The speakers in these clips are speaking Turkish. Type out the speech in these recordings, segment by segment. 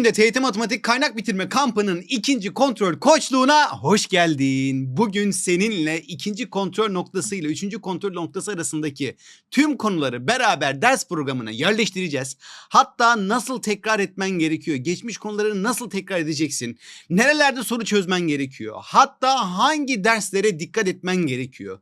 günde TYT Matematik kaynak bitirme kampının ikinci kontrol koçluğuna hoş geldin. Bugün seninle ikinci kontrol noktası ile üçüncü kontrol noktası arasındaki tüm konuları beraber ders programına yerleştireceğiz. Hatta nasıl tekrar etmen gerekiyor, geçmiş konuları nasıl tekrar edeceksin, nerelerde soru çözmen gerekiyor, hatta hangi derslere dikkat etmen gerekiyor.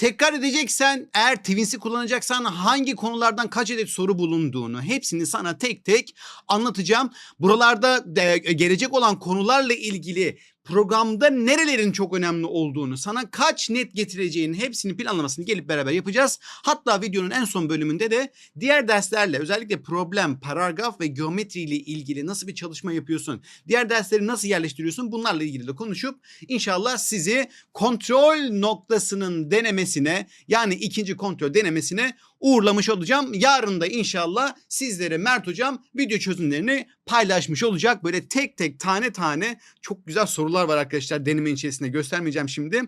Tekrar edeceksen eğer Twins'i kullanacaksan hangi konulardan kaç adet soru bulunduğunu hepsini sana tek tek anlatacağım. Buralarda de, gelecek olan konularla ilgili programda nerelerin çok önemli olduğunu, sana kaç net getireceğinin hepsini planlamasını gelip beraber yapacağız. Hatta videonun en son bölümünde de diğer derslerle özellikle problem, paragraf ve geometri ile ilgili nasıl bir çalışma yapıyorsun, diğer dersleri nasıl yerleştiriyorsun bunlarla ilgili de konuşup inşallah sizi kontrol noktasının denemesine yani ikinci kontrol denemesine uğurlamış olacağım. Yarın da inşallah sizlere Mert hocam video çözümlerini paylaşmış olacak. Böyle tek tek tane tane çok güzel sorular var arkadaşlar deneme içerisinde göstermeyeceğim şimdi.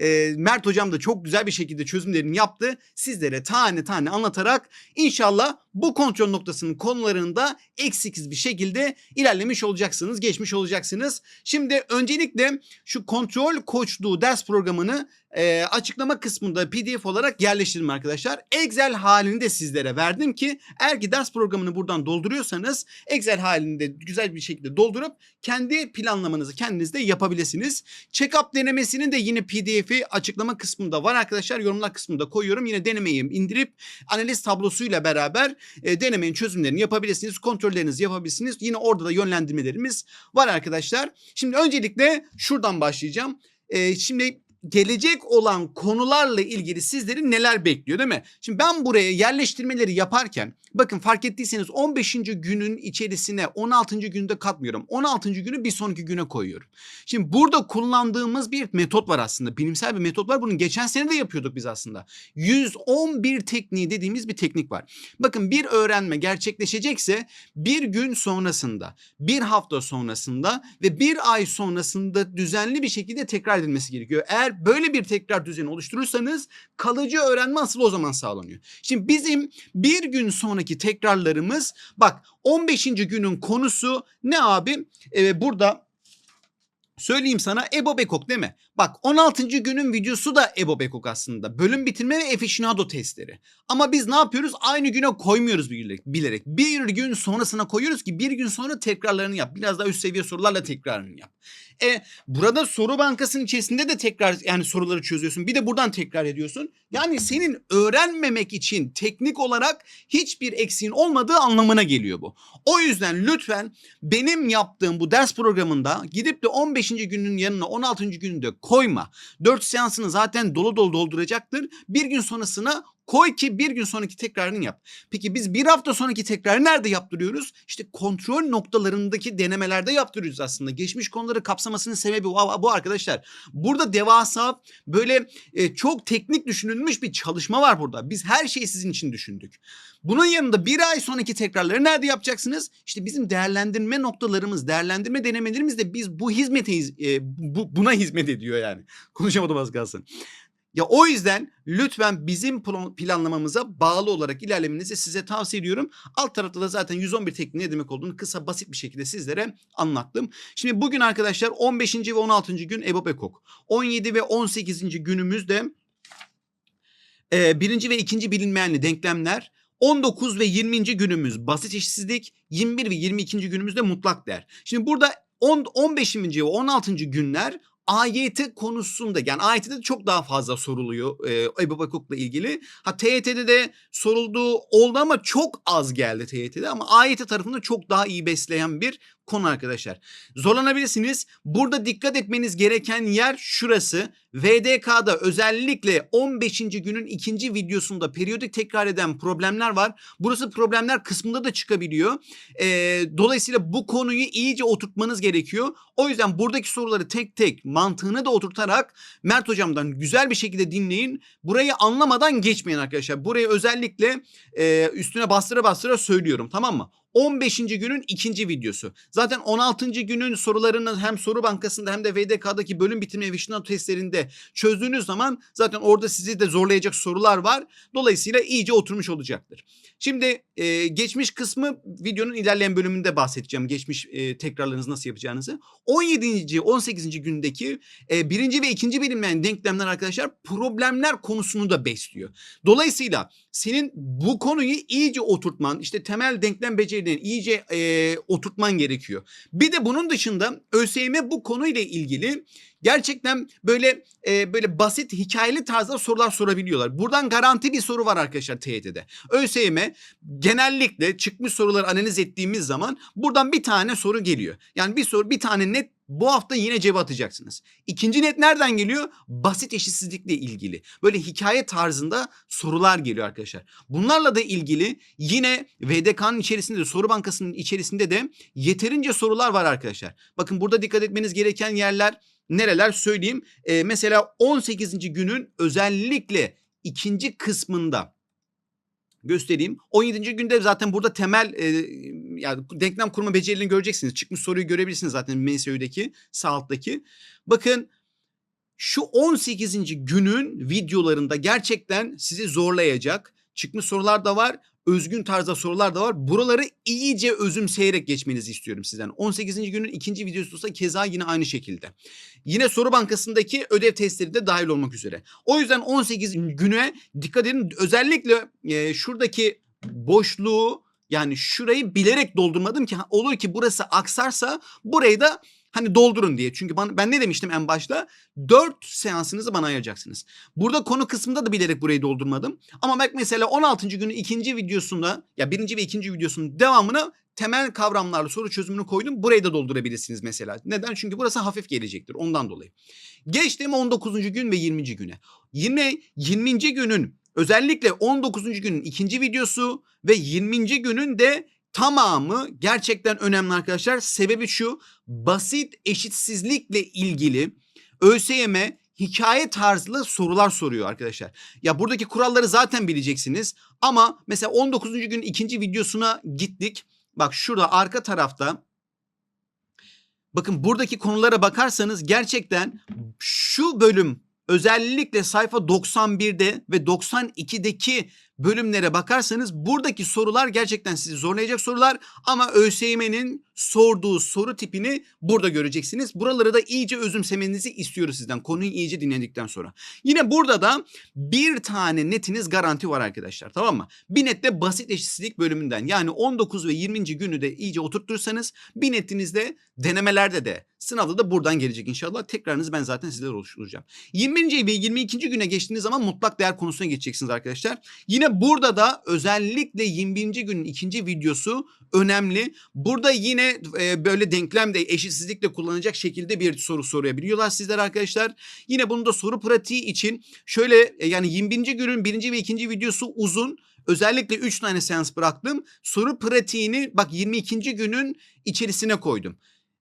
Ee, Mert hocam da çok güzel bir şekilde çözümlerini yaptı. Sizlere tane tane anlatarak inşallah bu kontrol noktasının konularında eksiksiz bir şekilde ilerlemiş olacaksınız, geçmiş olacaksınız. Şimdi öncelikle şu kontrol koçluğu ders programını e, açıklama kısmında pdf olarak yerleştirdim arkadaşlar. Excel halini de sizlere verdim ki eğer ki ders programını buradan dolduruyorsanız Excel halinde güzel bir şekilde doldurup kendi planlamanızı kendiniz de yapabilirsiniz. Check-up denemesinin de yine pdf'i açıklama kısmında var arkadaşlar. Yorumlar kısmında koyuyorum. Yine denemeyi indirip analiz tablosuyla beraber e, denemenin çözümlerini yapabilirsiniz. Kontrollerinizi yapabilirsiniz. Yine orada da yönlendirmelerimiz var arkadaşlar. Şimdi öncelikle şuradan başlayacağım. E, şimdi gelecek olan konularla ilgili sizleri neler bekliyor değil mi? Şimdi ben buraya yerleştirmeleri yaparken bakın fark ettiyseniz 15. günün içerisine 16. günde katmıyorum. 16. günü bir sonraki güne koyuyorum. Şimdi burada kullandığımız bir metot var aslında. Bilimsel bir metot var. Bunu geçen sene de yapıyorduk biz aslında. 111 tekniği dediğimiz bir teknik var. Bakın bir öğrenme gerçekleşecekse bir gün sonrasında, bir hafta sonrasında ve bir ay sonrasında düzenli bir şekilde tekrar edilmesi gerekiyor. Eğer böyle bir tekrar düzeni oluşturursanız kalıcı öğrenme asıl o zaman sağlanıyor. Şimdi bizim bir gün sonraki tekrarlarımız bak 15. günün konusu ne abi? Ee, burada Söyleyeyim sana Ebo Bekok değil mi? Bak 16. günün videosu da Ebo Bekok aslında. Bölüm bitirme ve aficionado testleri. Ama biz ne yapıyoruz? Aynı güne koymuyoruz bilerek. bilerek. Bir gün sonrasına koyuyoruz ki bir gün sonra tekrarlarını yap. Biraz daha üst seviye sorularla tekrarını yap. E burada soru bankasının içerisinde de tekrar yani soruları çözüyorsun. Bir de buradan tekrar ediyorsun. Yani senin öğrenmemek için teknik olarak hiçbir eksiğin olmadığı anlamına geliyor bu. O yüzden lütfen benim yaptığım bu ders programında gidip de 15. günün yanına 16. gününde koyma. 4 seansını zaten dolu dolu dolduracaktır. Bir gün sonrasına Koy ki bir gün sonraki tekrarını yap. Peki biz bir hafta sonraki tekrarı nerede yaptırıyoruz? İşte kontrol noktalarındaki denemelerde yaptırıyoruz aslında. Geçmiş konuları kapsamasının sebebi bu, arkadaşlar. Burada devasa böyle e, çok teknik düşünülmüş bir çalışma var burada. Biz her şeyi sizin için düşündük. Bunun yanında bir ay sonraki tekrarları nerede yapacaksınız? İşte bizim değerlendirme noktalarımız, değerlendirme denemelerimiz de biz bu hizmete e, bu, buna hizmet ediyor yani. Konuşamadım az kalsın. Ya o yüzden lütfen bizim planlamamıza bağlı olarak ilerlemenizi size tavsiye ediyorum. Alt tarafta da zaten 111 tekniği ne demek olduğunu kısa basit bir şekilde sizlere anlattım. Şimdi bugün arkadaşlar 15. ve 16. gün Ebo Bekok. 17 ve 18. günümüzde e, birinci ve ikinci bilinmeyenli denklemler. 19 ve 20. günümüz basit eşitsizlik, 21 ve 22. günümüzde mutlak değer. Şimdi burada 10, 15. ve 16. günler AYT konusunda yani AYT'de çok daha fazla soruluyor e, Ebu Bakuk'la ilgili. Ha TYT'de de sorulduğu oldu ama çok az geldi TYT'de ama AYT tarafında çok daha iyi besleyen bir konu arkadaşlar. Zorlanabilirsiniz. Burada dikkat etmeniz gereken yer şurası. VDK'da özellikle 15. günün ikinci videosunda periyodik tekrar eden problemler var. Burası problemler kısmında da çıkabiliyor. Ee, dolayısıyla bu konuyu iyice oturtmanız gerekiyor. O yüzden buradaki soruları tek tek mantığını da oturtarak Mert hocamdan güzel bir şekilde dinleyin. Burayı anlamadan geçmeyin arkadaşlar. Burayı özellikle e, üstüne bastıra bastıra söylüyorum tamam mı? 15. günün ikinci videosu. Zaten 16. günün sorularını hem soru bankasında hem de VDK'daki bölüm bitirme ve sınav testlerinde çözdüğünüz zaman zaten orada sizi de zorlayacak sorular var. Dolayısıyla iyice oturmuş olacaktır. Şimdi e, geçmiş kısmı videonun ilerleyen bölümünde bahsedeceğim. Geçmiş e, tekrarlarınızı nasıl yapacağınızı. 17. 18. gündeki e, birinci ve ikinci bilinmeyen denklemler arkadaşlar problemler konusunu da besliyor. Dolayısıyla senin bu konuyu iyice oturtman, işte temel denklem becerilerini iyice e, oturtman gerekiyor. Bir de bunun dışında ÖSYM bu konuyla ilgili gerçekten böyle e, böyle basit hikayeli tarzda sorular sorabiliyorlar. Buradan garanti bir soru var arkadaşlar TYT'de. ÖSYM genellikle çıkmış soruları analiz ettiğimiz zaman buradan bir tane soru geliyor. Yani bir soru bir tane net bu hafta yine cevap atacaksınız. İkinci net nereden geliyor? Basit eşitsizlikle ilgili. Böyle hikaye tarzında sorular geliyor arkadaşlar. Bunlarla da ilgili yine VDK'nın içerisinde de soru bankasının içerisinde de yeterince sorular var arkadaşlar. Bakın burada dikkat etmeniz gereken yerler nereler söyleyeyim. Ee, mesela 18. günün özellikle ikinci kısmında göstereyim. 17. günde zaten burada temel e, yani denklem kurma becerilerini göreceksiniz. Çıkmış soruyu görebilirsiniz zaten MSÖ'deki sağ alttaki. Bakın şu 18. günün videolarında gerçekten sizi zorlayacak çıkmış sorular da var. Özgün tarzda sorular da var. Buraları iyice özümseyerek geçmenizi istiyorum sizden. 18. günün ikinci videosu ise keza yine aynı şekilde. Yine soru bankasındaki ödev testleri de dahil olmak üzere. O yüzden 18. güne dikkat edin. Özellikle e, şuradaki boşluğu yani şurayı bilerek doldurmadım ki olur ki burası aksarsa burayı da hani doldurun diye. Çünkü ben, ben ne demiştim en başta? 4 seansınızı bana ayıracaksınız. Burada konu kısmında da bilerek burayı doldurmadım. Ama bak mesela 16. günün ikinci videosunda ya birinci ve ikinci videosunun devamına temel kavramlarla soru çözümünü koydum. Burayı da doldurabilirsiniz mesela. Neden? Çünkü burası hafif gelecektir ondan dolayı. Geçtim 19. gün ve 20. güne. Yine 20. günün özellikle 19. günün ikinci videosu ve 20. günün de tamamı gerçekten önemli arkadaşlar. Sebebi şu basit eşitsizlikle ilgili ÖSYM hikaye tarzlı sorular soruyor arkadaşlar. Ya buradaki kuralları zaten bileceksiniz ama mesela 19. gün ikinci videosuna gittik. Bak şurada arka tarafta bakın buradaki konulara bakarsanız gerçekten şu bölüm özellikle sayfa 91'de ve 92'deki bölümlere bakarsanız buradaki sorular gerçekten sizi zorlayacak sorular ama ÖSYM'nin sorduğu soru tipini burada göreceksiniz. Buraları da iyice özümsemenizi istiyoruz sizden konuyu iyice dinledikten sonra. Yine burada da bir tane netiniz garanti var arkadaşlar tamam mı? Bir nette basit eşitsizlik bölümünden yani 19 ve 20. günü de iyice oturtursanız bir netinizde denemelerde de sınavda da buradan gelecek inşallah. Tekrarınızı ben zaten sizlere oluşturacağım. 20. ve 22. güne geçtiğiniz zaman mutlak değer konusuna geçeceksiniz arkadaşlar. Yine burada da özellikle 20. günün ikinci videosu önemli. Burada yine e, böyle denklemde eşitsizlikle kullanacak şekilde bir soru sorabiliyorlar sizler arkadaşlar. Yine bunu da soru pratiği için şöyle e, yani 20. günün birinci ve ikinci videosu uzun. Özellikle 3 tane seans bıraktım. Soru pratiğini bak 22. günün içerisine koydum.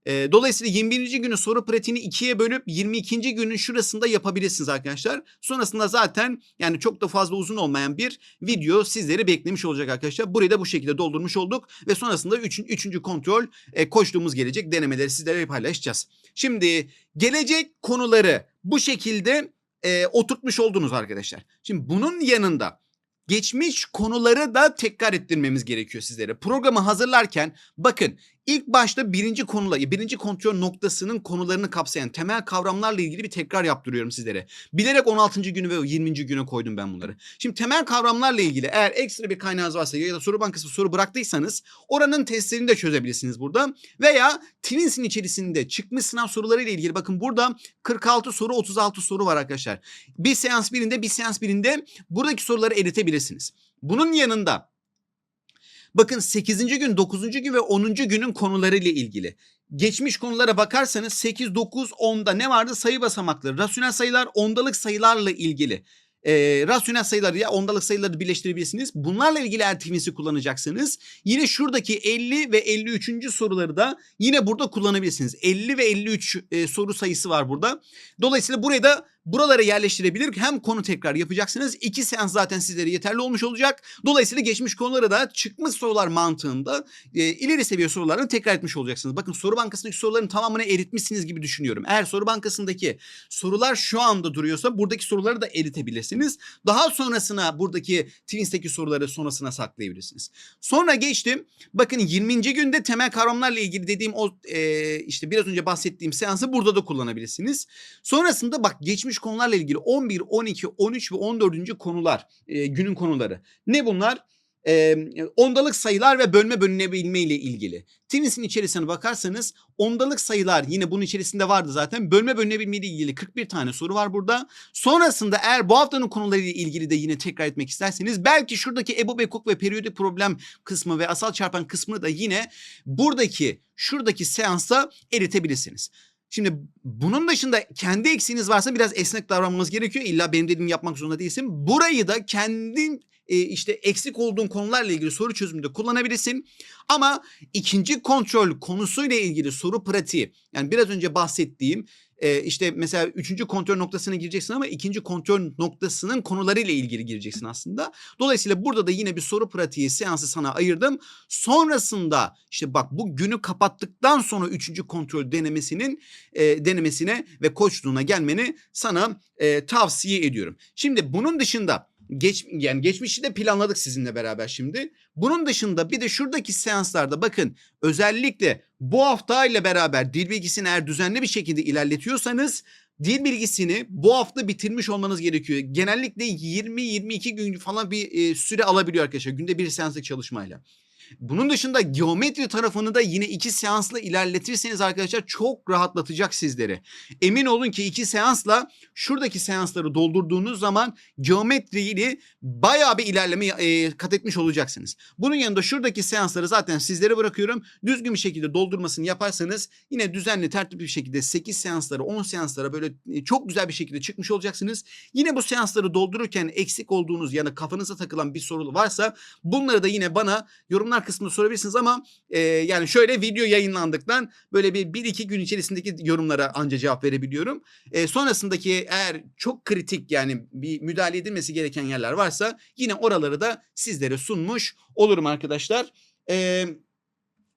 E, dolayısıyla 21. günün soru pratiğini ikiye bölüp 22. günün şurasında yapabilirsiniz arkadaşlar. Sonrasında zaten yani çok da fazla uzun olmayan bir video sizleri beklemiş olacak arkadaşlar. Burayı da bu şekilde doldurmuş olduk ve sonrasında 3. Üç, üçüncü kontrol e, koştuğumuz gelecek denemeleri sizlere paylaşacağız. Şimdi gelecek konuları bu şekilde e, oturtmuş oldunuz arkadaşlar. Şimdi bunun yanında geçmiş konuları da tekrar ettirmemiz gerekiyor sizlere. Programı hazırlarken bakın ilk başta birinci konuyla, birinci kontrol noktasının konularını kapsayan temel kavramlarla ilgili bir tekrar yaptırıyorum sizlere. Bilerek 16. günü ve 20. güne koydum ben bunları. Şimdi temel kavramlarla ilgili eğer ekstra bir kaynağınız varsa ya da soru bankası soru bıraktıysanız oranın testlerini de çözebilirsiniz burada. Veya Twins'in içerisinde çıkmış sınav soruları ile ilgili bakın burada 46 soru 36 soru var arkadaşlar. Bir seans birinde bir seans birinde buradaki soruları eritebilirsiniz. Bunun yanında Bakın 8. gün, 9. gün ve 10. günün konularıyla ilgili. Geçmiş konulara bakarsanız 8, 9, 10'da ne vardı? Sayı basamakları, rasyonel sayılar, ondalık sayılarla ilgili. Ee, rasyonel sayıları ya ondalık sayıları birleştirebilirsiniz. Bunlarla ilgili ertivisi kullanacaksınız. Yine şuradaki 50 ve 53. soruları da yine burada kullanabilirsiniz. 50 ve 53 e, soru sayısı var burada. Dolayısıyla burayı da buralara yerleştirebilir. Hem konu tekrar yapacaksınız. İki seans zaten sizlere yeterli olmuş olacak. Dolayısıyla geçmiş konuları da çıkmış sorular mantığında e, ileri seviye sorularını tekrar etmiş olacaksınız. Bakın soru bankasındaki soruların tamamını eritmişsiniz gibi düşünüyorum. Eğer soru bankasındaki sorular şu anda duruyorsa buradaki soruları da eritebilirsiniz. Daha sonrasına buradaki Twins'teki soruları sonrasına saklayabilirsiniz. Sonra geçtim. Bakın 20. günde temel kavramlarla ilgili dediğim o e, işte biraz önce bahsettiğim seansı burada da kullanabilirsiniz. Sonrasında bak geçmiş konularla ilgili 11, 12, 13 ve 14. konular e, günün konuları. Ne bunlar? e, ondalık sayılar ve bölme bölünebilme ile ilgili. Twins'in içerisine bakarsanız ondalık sayılar yine bunun içerisinde vardı zaten. Bölme bölünebilme ile ilgili 41 tane soru var burada. Sonrasında eğer bu haftanın konularıyla ilgili de yine tekrar etmek isterseniz belki şuradaki EBOB, EKOK ve periyodik problem kısmı ve asal çarpan kısmını da yine buradaki şuradaki seansta eritebilirsiniz. Şimdi bunun dışında kendi eksiğiniz varsa biraz esnek davranmanız gerekiyor. İlla benim dediğimi yapmak zorunda değilsin. Burayı da kendin e, işte eksik olduğun konularla ilgili soru çözümünde kullanabilirsin. Ama ikinci kontrol konusuyla ilgili soru pratiği yani biraz önce bahsettiğim e, işte mesela üçüncü kontrol noktasına gireceksin ama ikinci kontrol noktasının konularıyla ilgili gireceksin aslında. Dolayısıyla burada da yine bir soru pratiği seansı sana ayırdım. Sonrasında işte bak bu günü kapattıktan sonra üçüncü kontrol denemesinin e, denemesine ve koçluğuna gelmeni sana e, tavsiye ediyorum. Şimdi bunun dışında geç yani geçmişi de planladık sizinle beraber şimdi. Bunun dışında bir de şuradaki seanslarda bakın özellikle bu hafta ile beraber dil bilgisini eğer düzenli bir şekilde ilerletiyorsanız dil bilgisini bu hafta bitirmiş olmanız gerekiyor. Genellikle 20-22 gün falan bir e, süre alabiliyor arkadaşlar günde bir seanslık çalışmayla. Bunun dışında geometri tarafını da yine iki seansla ilerletirseniz arkadaşlar çok rahatlatacak sizleri. Emin olun ki iki seansla şuradaki seansları doldurduğunuz zaman geometriyi bayağı bir ilerleme e, kat etmiş olacaksınız. Bunun yanında şuradaki seansları zaten sizlere bırakıyorum. Düzgün bir şekilde doldurmasını yaparsanız yine düzenli tertipli bir şekilde 8 seanslara 10 seanslara böyle e, çok güzel bir şekilde çıkmış olacaksınız. Yine bu seansları doldururken eksik olduğunuz yani kafanıza takılan bir soru varsa bunları da yine bana yorumlar kısmında sorabilirsiniz ama e, yani şöyle video yayınlandıktan böyle bir, bir iki gün içerisindeki yorumlara anca cevap verebiliyorum. E, sonrasındaki eğer çok kritik yani bir müdahale edilmesi gereken yerler varsa yine oraları da sizlere sunmuş olurum arkadaşlar. Eee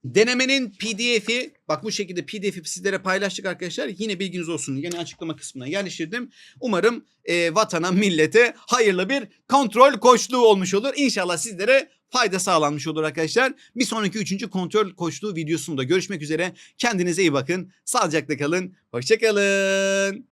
Denemenin PDF'i bak bu şekilde PDF'i sizlere paylaştık arkadaşlar. Yine bilginiz olsun. Yine açıklama kısmına yerleştirdim. Umarım e, vatana, millete hayırlı bir kontrol koçluğu olmuş olur. İnşallah sizlere fayda sağlanmış olur arkadaşlar. Bir sonraki üçüncü kontrol koçluğu videosunda görüşmek üzere. Kendinize iyi bakın. Sağlıcakla kalın. Hoşçakalın.